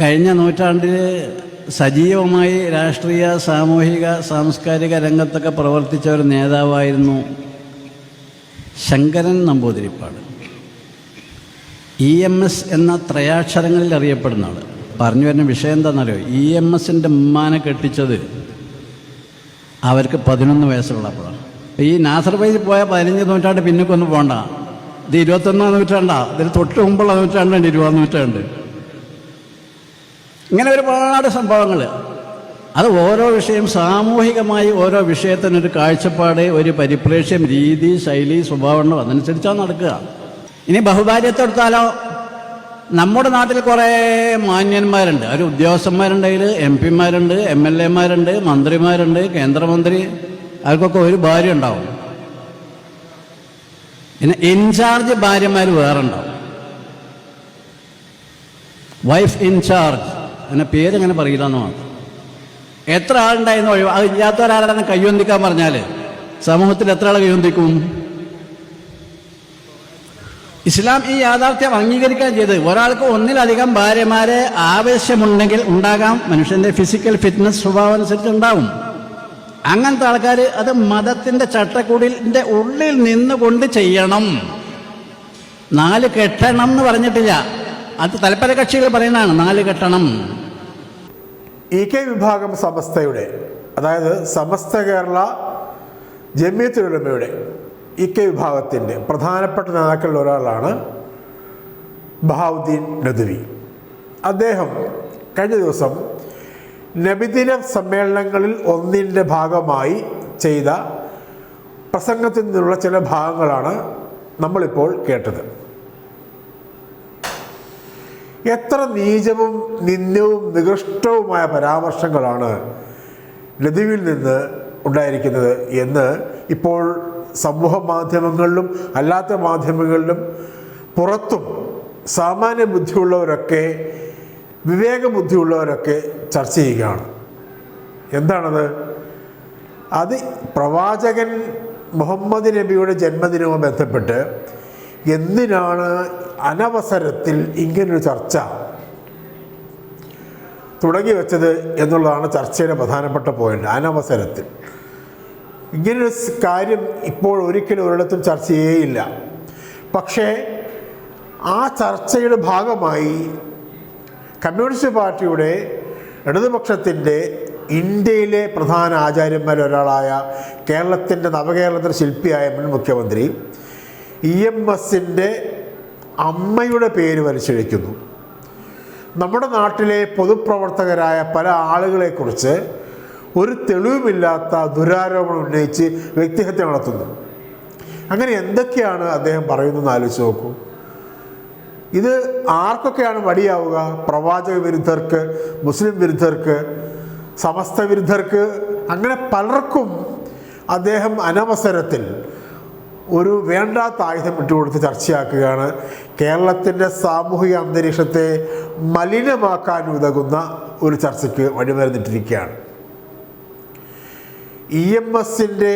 കഴിഞ്ഞ നൂറ്റാണ്ടിൽ സജീവമായി രാഷ്ട്രീയ സാമൂഹിക സാംസ്കാരിക രംഗത്തൊക്കെ പ്രവർത്തിച്ച ഒരു നേതാവായിരുന്നു Sankaran Namboodiripad. E M S എന്ന ത്രയാക്ഷരങ്ങളിൽ അറിയപ്പെടുന്ന ആൾ പറഞ്ഞു വരുന്ന വിഷയം എന്താണെന്നറിയോ? ഇ എം എസിന്റെ ഉമ്മാനെ കെട്ടിച്ചത് അവർക്ക് പതിനൊന്ന് വയസ്സുള്ളപ്പോഴാണ്. ഈ നാസർ പോയ പതിനഞ്ച് നൂറ്റാണ്ട് പിന്നൊക്കെ ഒന്ന് പോകണ്ട ഇത് ഇരുപത്തൊന്നാം നൂറ്റാണ്ടാ. ഇതിൽ തൊട്ട് മുമ്പുള്ള നൂറ്റാണ്ടുണ്ട് ഇരുപതാം നൂറ്റാണ്ട്. ഇങ്ങനെ ഒരുപാട് സംഭവങ്ങൾ. അത് ഓരോ വിഷയം സാമൂഹികമായി ഓരോ വിഷയത്തിനൊരു കാഴ്ചപ്പാട് ഒരു പരിപ്രേക്ഷ്യം രീതി ശൈലി സ്വഭാവം അതനുസരിച്ചാണ് നടക്കുക. ഇനി ബഹുഭാര്യത്തെടുത്താലോ നമ്മുടെ നാട്ടിൽ കുറേ മാന്യന്മാരുണ്ട്. അവർ ഉദ്യോഗസ്ഥന്മാരുണ്ടെങ്കിൽ എം പിമാരുണ്ട് എം എൽ എമാരുണ്ട് മന്ത്രിമാരുണ്ട് കേന്ദ്രമന്ത്രി. അവർക്കൊക്കെ ഒരു ഭാര്യ ഉണ്ടാവും. പിന്നെ ഇൻചാർജ് ഭാര്യമാർ വേറെ ഉണ്ടാവും. Wife in charge. അതിന്റെ പേരങ്ങനെ പറയില്ല എന്ന് എത്ര ആളുണ്ടായിരുന്നു ഒഴിവ് അത് ഒരാളെ കയ്യൊന്തിക്കാൻ പറഞ്ഞാൽ സമൂഹത്തിൽ എത്ര ആൾ കയ്യൊന്തിക്കും? ഇസ്ലാം ഈ യാഥാർത്ഥ്യം അംഗീകരിക്കാൻ ചെയ്ത് ഒരാൾക്ക് ഒന്നിലധികം ഭാര്യമാരെ ആവശ്യമുണ്ടെങ്കിൽ ഉണ്ടാകാം. മനുഷ്യന്റെ ഫിസിക്കൽ ഫിറ്റ്നസ് സ്വഭാവം അനുസരിച്ച് ഉണ്ടാവും. അങ്ങനത്തെ ആൾക്കാർ അത് മതത്തിന്റെ ചട്ടക്കൂടിന്റെ ഉള്ളിൽ നിന്നുകൊണ്ട് ചെയ്യണം. നാല് കെട്ടണം എന്ന് പറഞ്ഞിട്ടില്ല. അത് തലപ്പര കക്ഷികൾ പറയുന്നതാണ് നാല് കെട്ടണം. ഇ കെ വിഭാഗം സമസ്തയുടെ അതായത് സമസ്ത കേരള ജമ്യത്തിലുടമയുടെ ഇ കെ വിഭാഗത്തിന്റെ പ്രധാനപ്പെട്ട നേതാക്കളിൽ ഒരാളാണ് ബഹാവുദ്ദീൻ നദ്വി. അദ്ദേഹം കഴിഞ്ഞ ദിവസം നബിദിന സമ്മേളനങ്ങളിൽ ഒന്നിന്റെ ഭാഗമായി ചെയ്ത പ്രസംഗത്തിൽ നിന്നുള്ള ചില ഭാഗങ്ങളാണ് നമ്മളിപ്പോൾ കേട്ടത്. എത്ര നീചവും നിന്ദ്യവും നികൃഷ്ടവുമായ പരാമർശങ്ങളാണ് ലതിവിൽ നിന്ന് ഉണ്ടായിരിക്കുന്നത് എന്ന് ഇപ്പോൾ സമൂഹ മാധ്യമങ്ങളിലും അല്ലാത്ത മാധ്യമങ്ങളിലും പുറത്തും സാമാന്യ ബുദ്ധിയുള്ളവരൊക്കെ വിവേക ബുദ്ധിയുള്ളവരൊക്കെ ചർച്ച ചെയ്യുകയാണ്. എന്താണത്? അത് പ്രവാചകൻ മുഹമ്മദ് നബിയുടെ ജന്മദിനവുമായി ബന്ധപ്പെട്ട് എന്തിനാണ് അനവസരത്തിൽ ഇങ്ങനൊരു ചർച്ച തുടങ്ങി വെച്ചത് എന്നുള്ളതാണ് ചർച്ചയുടെ പ്രധാനപ്പെട്ട പോയിന്റ് അനവസരത്തിൽ. ഇങ്ങനൊരു കാര്യം ഇപ്പോൾ ഒരിക്കലും ഒരിടത്തും ചർച്ച ചെയ്യേയില്ല. പക്ഷേ ആ ചർച്ചയുടെ ഭാഗമായി കമ്മ്യൂണിസ്റ്റ് പാർട്ടിയുടെ ഇടതുപക്ഷത്തിന്റെ ഇന്ത്യയിലെ പ്രധാന ആചാര്യന്മാരൊരാളായ കേരളത്തിന്റെ നവകേരളത്തിന്റെ ശില്പിയായ മുൻ മുഖ്യമന്ത്രി ഇ എം എസിന്റെ അമ്മയുടെ പേര് വലിച്ചഴിക്കുന്നു. നമ്മുടെ നാട്ടിലെ പൊതുപ്രവർത്തകരായ പല ആളുകളെക്കുറിച്ച് ഒരു തെളിവുമില്ലാത്ത ദുരാരോപണം ഉന്നയിച്ച് വ്യക്തിഹത്യ നടത്തുന്നു. അങ്ങനെ എന്തൊക്കെയാണ് അദ്ദേഹം പറയുന്നതെന്ന് ആലോചിച്ച് നോക്കൂ. ഇത് ആർക്കൊക്കെയാണ് മടിയാവുക? പ്രവാചക വിരുദ്ധർക്ക് മുസ്ലിം വിരുദ്ധർക്ക് സമസ്ത വിരുദ്ധർക്ക്? അങ്ങനെ പലർക്കും അദ്ദേഹം അനവസരത്തിൽ ഒരു വേണ്ടാത്ത ആയുധം ഇട്ടുകൊടുത്ത് ചർച്ചയാക്കുകയാണ്. കേരളത്തിന്റെ സാമൂഹിക അന്തരീക്ഷത്തെ മലിനമാക്കാൻ ഉതകുന്ന ഒരു ചർച്ചയ്ക്ക് വഴിമരുന്നിട്ടിരിക്കുകയാണ്. ഇ എം എസിന്റെ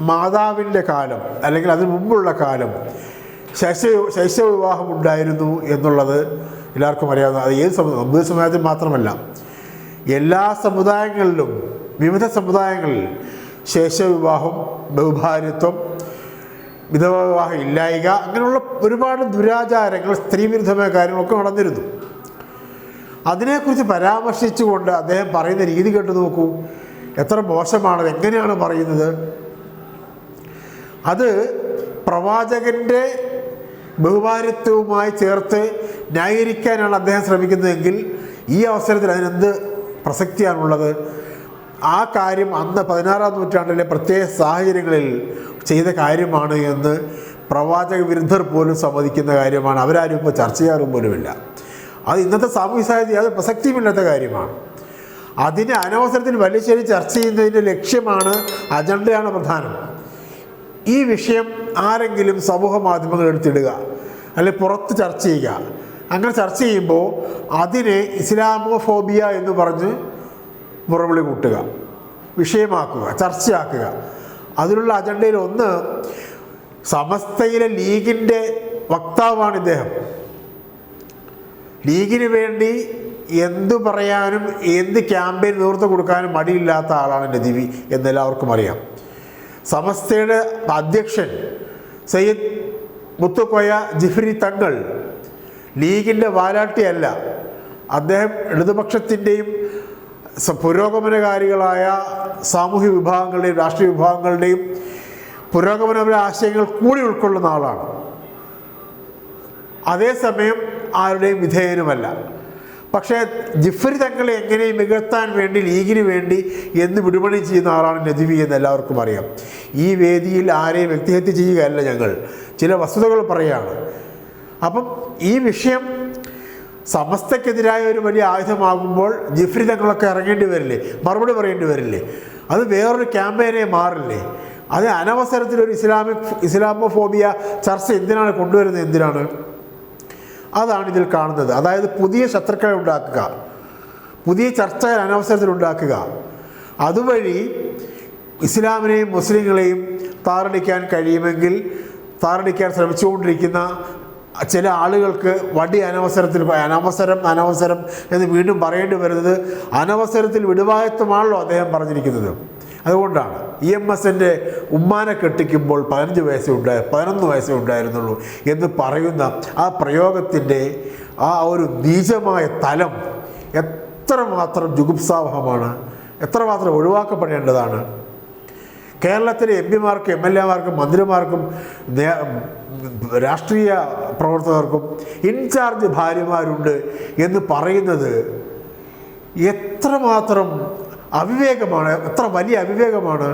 മാതാവിന്റെ കാലം അല്ലെങ്കിൽ അതിന് മുമ്പുള്ള കാലം ശൈശവ ശൈശവ വിവാഹം ഉണ്ടായിരുന്നു എന്നുള്ളത് എല്ലാവർക്കും അറിയാവുന്ന അത് ഏത് സമുദായം അമ്പത് സമുദായത്തിൽ മാത്രമല്ല എല്ലാ സമുദായങ്ങളിലും വിവിധ സമുദായങ്ങളിൽ ശൈശവ വിവാഹം ബഹുഭാര്യത്വം വിധവ വിവാഹം ഇല്ലായിക അങ്ങനെയുള്ള ഒരുപാട് ദുരാചാരങ്ങൾ സ്ത്രീ സ്ത്രീവിരുദ്ധമായ കാര്യങ്ങളൊക്കെ നടന്നിരുന്നു. അതിനെക്കുറിച്ച് പരാമർശിച്ചുകൊണ്ട് അദ്ദേഹം പറയുന്ന രീതി കേട്ട് നോക്കൂ. എത്ര മോശമാണ് എങ്ങനെയാണ് പറയുന്നത്? അത് പ്രവാചകന്റെ ബഹുഭാരിത്വവുമായി ചേർത്ത് ന്യായീകരിക്കാനാണ് അദ്ദേഹം ശ്രമിക്കുന്നതെങ്കിൽ ഈ അവസരത്തിൽ അതിനെന്ത് പ്രസക്തിയാണുള്ളത്? ആ കാര്യം അന്ന് പതിനാറാം നൂറ്റാണ്ടിലെ പ്രത്യേക സാഹചര്യങ്ങളിൽ ചെയ്ത കാര്യമാണ് എന്ന് പ്രവാചക വിരുദ്ധർ പോലും സമ്മതിക്കുന്ന കാര്യമാണ്. അവരാരും ഇപ്പോൾ ചർച്ച ചെയ്യാറും പോലുമില്ല. അത് ഇന്നത്തെ സാമൂഹ്യ സാഹചര്യം അത് പ്രസക്തിയുമില്ലാത്ത കാര്യമാണ്. അതിനെ അനവസരത്തിൽ ശരി ചർച്ച ചെയ്യുന്നതിന്റെ ലക്ഷ്യമാണ് അജണ്ടയാണ് പ്രധാനം. ഈ വിഷയം ആരെങ്കിലും സമൂഹ മാധ്യമങ്ങൾ എടുത്തിടുക അല്ലെങ്കിൽ പുറത്ത് ചർച്ച ചെയ്യുക അങ്ങനെ ചർച്ച ചെയ്യുമ്പോൾ അതിനെ ഇസ്ലാമോഫോബിയ എന്ന് പറഞ്ഞ് മുറവിളി കൂട്ടുക വിഷയമാക്കുക ചർച്ചയാക്കുക. അതിനുള്ള അജണ്ടയിൽ ഒന്ന് സമസ്തയിലെ ലീഗിന്റെ വക്താവാണ് ഇദ്ദേഹം. ലീഗിന് വേണ്ടി എന്തു പറയാനും എന്ത് ക്യാമ്പയിൻ നേതൃത്വം കൊടുക്കാനും മടിയില്ലാത്ത ആളാണ് നദിവി എന്നെല്ലാവർക്കും അറിയാം. സമസ്തയുടെ അധ്യക്ഷൻ സയ്യിദ് മുത്തുക്കോയ ജിഫ്രി തങ്ങൾ ലീഗിന്റെ വാലാട്ടിയല്ല. അദ്ദേഹം ഇടതുപക്ഷത്തിന്റെയും പുരോഗമനകാരികളായ സാമൂഹ്യ വിഭാഗങ്ങളുടെയും രാഷ്ട്രീയ വിഭാഗങ്ങളുടെയും പുരോഗമനപര ആശയങ്ങൾ കൂടി ഉൾക്കൊള്ളുന്ന ആളാണ്. അതേസമയം ആരുടെയും വിധേയനുമല്ല. പക്ഷേ ജിഫ്രി തങ്ങളെ എങ്ങനെ മികത്താൻ വേണ്ടി ലീഗിന് വേണ്ടി എന്ന് വിടുപണി ചെയ്യുന്ന ആളാണ് നദിവി എന്ന് എല്ലാവർക്കും അറിയാം. ഈ വേദിയിൽ ആരെയും വ്യക്തിഹത്യ ചെയ്യുകയല്ല ഞങ്ങൾ. ചില വസ്തുതകൾ പറയുകയാണ് അപ്പം ഈ വിഷയം സമസ്തക്കെതിരായ ഒരു വലിയ ആയുധമാകുമ്പോൾ ജിഫ്രി തങ്ങളൊക്കെ ഇറങ്ങേണ്ടി വരില്ലേ? മറുപടി പറയേണ്ടി വരില്ലേ? അത് വേറൊരു ക്യാമ്പയിനെ മാറില്ലേ? അത് അനവസരത്തിൽ ഒരു ഇസ്ലാമിക് ഇസ്ലാമോഫോബിയ ചർച്ച എന്തിനാണ് കൊണ്ടുവരുന്നത് എന്തിനാണ്? അതാണ് ഇതിൽ കാണുന്നത്. അതായത് പുതിയ ശത്രുക്കളെ ഉണ്ടാക്കുക. പുതിയ ചർച്ചകൾ അനവസരത്തിൽ ഉണ്ടാക്കുക. അതുവഴി ഇസ്ലാമിനെയും മുസ്ലിങ്ങളെയും താറടിക്കാൻ കഴിയുമെങ്കിൽ താറടിക്കാൻ ശ്രമിച്ചുകൊണ്ടിരിക്കുന്ന ചില ആളുകൾക്ക് വടി അനവസരത്തിൽ അനവസരം അനവസരം എന്ന് വീണ്ടും പറയേണ്ടി വരുന്നത് അനവസരത്തിൽ വിടുവായത്വമാണല്ലോ അദ്ദേഹം പറഞ്ഞിരിക്കുന്നത്. അതുകൊണ്ടാണ് ഇ എം എസിന്റെ ഉമ്മാനെ കെട്ടിക്കുമ്പോൾ പതിനഞ്ച് വയസ്സേ ഉണ്ടായി പതിനൊന്ന് വയസ്സേ ഉണ്ടായിരുന്നുള്ളൂ എന്ന് പറയുന്ന ആ പ്രയോഗത്തിന്റെ ആ ഒരു നീചമായ തലം എത്രമാത്രം ജുഗുപ്സാവഹമാണ് എത്രമാത്രം ഒഴിവാക്കപ്പെടേണ്ടതാണ് കേരളത്തിലെ എം പിമാർക്കും എം എൽ എമാർക്കും മന്ത്രിമാർക്കും രാഷ്ട്രീയ പ്രവർത്തകർക്കും ഇൻചാർജ് ഭാര്യമാരുണ്ട് എന്ന് പറയുന്നത് എത്രമാത്രം അവിവേകമാണ് എത്ര വലിയ അവിവേകമാണ്.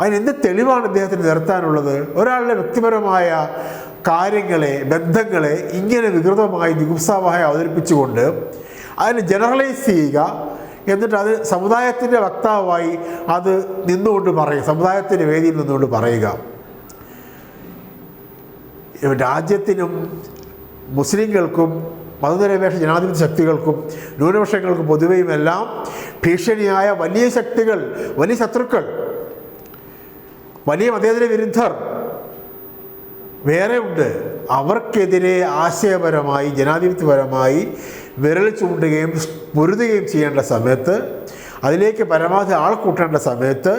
അതിനെന്ത് തെളിവാണ് ഇദ്ദേഹത്തിന് നിർത്താനുള്ളത് ഒരാളുടെ വ്യക്തിപരമായ കാര്യങ്ങളെ ബന്ധങ്ങളെ ഇങ്ങനെ വികൃതമായി നികുംസാവഹായി അവതരിപ്പിച്ചുകൊണ്ട് അതിന് ജനറലൈസ് ചെയ്യുക എന്നിട്ട് അത് സമുദായത്തിന്റെ വക്താവായി അത് നിന്നുകൊണ്ട് പറയുക സമുദായത്തിന്റെ വേദിയിൽ നിന്നുകൊണ്ട് പറയുക. രാജ്യത്തിനും മുസ്ലിങ്ങൾക്കും മതനിരപേക്ഷ ജനാധിപത്യ ശക്തികൾക്കും ന്യൂനപക്ഷങ്ങൾക്കും പൊതുവെയുമെല്ലാം ഭീഷണിയായ വലിയ ശക്തികൾ വലിയ ശത്രുക്കൾ വലിയ മതേതര വിരുദ്ധർ വേറെ ഉണ്ട് അവർക്കെതിരെ ആശയപരമായി ജനാധിപത്യപരമായി വിരൽ ചൂണ്ടുകയും പൊരുതുകയും ചെയ്യേണ്ട സമയത്ത് അതിലേക്ക് പരമാവധി ആൾ കൂട്ടേണ്ട സമയത്ത്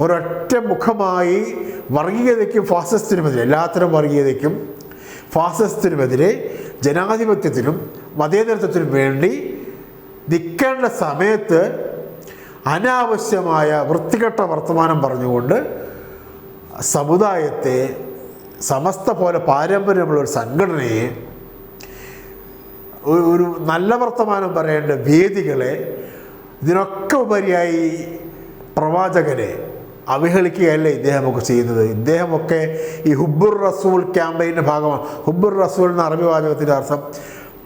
ഒരൊറ്റ മുഖമായി വർഗീയതയ്ക്കും ഫാസിസ്റ്റിനുമെതിരെ എല്ലാത്തരം വർഗീയതയ്ക്കും ഫാസിസ്റ്റിനുമെതിരെ ജനാധിപത്യത്തിനും മതേതരത്വത്തിനും വേണ്ടി നിൽക്കേണ്ട സമയത്ത് അനാവശ്യമായ വൃത്തികെട്ട വർത്തമാനം പറഞ്ഞുകൊണ്ട് സമുദായത്തെ സമസ്ത പോലെ പാരമ്പര്യമുള്ള ഒരു സംഘടനയെ ഒരു- നല്ല വർത്തമാനം പറയേണ്ട വേദികളെ ഇതിനൊക്കെ ഉപരിയായി പ്രവാചകനെ അവഹേളിക്കുകയല്ല ഇദ്ദേഹമൊക്കെ ചെയ്യുന്നത്. ഇദ്ദേഹമൊക്കെ ഈ ഹുബുർ റസൂൽ ക്യാമ്പയിന്റെ ഭാഗമാണ്. ഹുബുർ റസൂൽ എന്ന അറബി വാചകത്തിന്റെ അർത്ഥം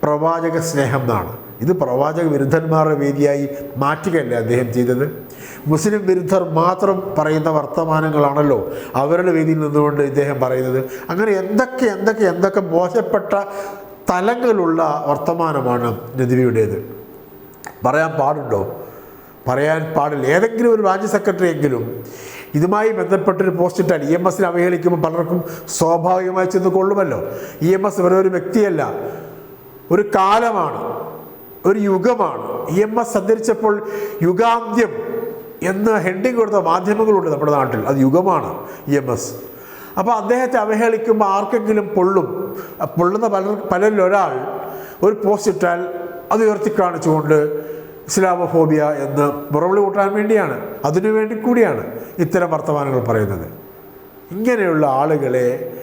പ്രവാചക സ്നേഹം എന്നാണ്. ഇത് പ്രവാചക വിരുദ്ധന്മാരുടെ വേദിയായി മാറ്റുകയല്ല അദ്ദേഹം ചെയ്തത്? മുസ്ലിം വിരുദ്ധർ മാത്രം പറയുന്ന വർത്തമാനങ്ങളാണല്ലോ അവരുടെ വേദിയിൽ നിന്നുകൊണ്ട് ഇദ്ദേഹം പറയുന്നത്. അങ്ങനെ എന്തൊക്കെ എന്തൊക്കെ എന്തൊക്കെ മോശപ്പെട്ട തലങ്ങളുള്ള വർത്തമാനമാണ് നദിവിയുടേത്. പറയാൻ പാടുണ്ടോ? പറയാൻ പാടില്ല. ഏതെങ്കിലും ഒരു രാജ്യ സെക്രട്ടറി എങ്കിലും ഇതുമായി ബന്ധപ്പെട്ടൊരു പോസ്റ്റ് ഇട്ടാൽ ഇ എം എസിനെ അവഹേളിക്കുമ്പോൾ പലർക്കും സ്വാഭാവികമായി ചെന്ന് കൊള്ളുമല്ലോ. ഇ എം എസ് വെറുതെ ഒരു വ്യക്തിയല്ല. ഒരു കാലമാണ്. ഒരു യുഗമാണ്. ഇ എം എസ് സഞ്ചരിച്ചപ്പോൾ യുഗാന്ത്യം എന്ന് ഹെഡിങ് കൊടുത്ത മാധ്യമങ്ങളുണ്ട് നമ്മുടെ നാട്ടിൽ. അത് യുഗമാണ് ഇ എം എസ് അപ്പോൾ അദ്ദേഹത്തെ അവഹേളിക്കുമ്പോൾ ആർക്കെങ്കിലും പൊള്ളും? പൊള്ളുന്ന പലർ പലരിൽ ഒരാൾ ഒരു പോസ്റ്റ് ഇട്ടാൽ അത് ഉയർത്തി കാണിച്ചുകൊണ്ട് ഇസ്ലാമഫോബിയ എന്ന് മുറവിളി കൂട്ടാൻ വേണ്ടിയാണ്. അതിനു വേണ്ടി കൂടിയാണ് ഇത്തരം വർത്തമാനങ്ങൾ പറയുന്നത്. ഇങ്ങനെയുള്ള ആളുകളെ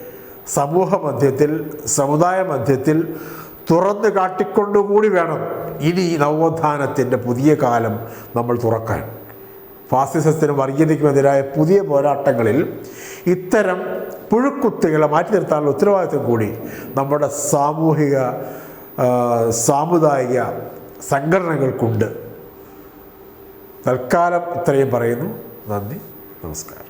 സമൂഹ മധ്യത്തിൽ സമുദായ മധ്യത്തിൽ തുറന്ന് കാട്ടിക്കൊണ്ടുകൂടി വേണം ഇനി നവോത്ഥാനത്തിന്റെ പുതിയ കാലം നമ്മൾ തുറക്കാൻ. ഫാസിസത്തിനും വർഗീയതയ്ക്കുമെതിരായ പുതിയ പോരാട്ടങ്ങളിൽ ഇത്തരം പുഴുക്കുത്തുകളെ മാറ്റി നിർത്താനുള്ള ഉത്തരവാദിത്വം കൂടി നമ്മുടെ സാമൂഹിക സാമുദായിക സംഘടനകൾക്കുണ്ട്. തൽക്കാലം ഇത്രയും പറയുന്നു. നന്ദി. നമസ്കാരം.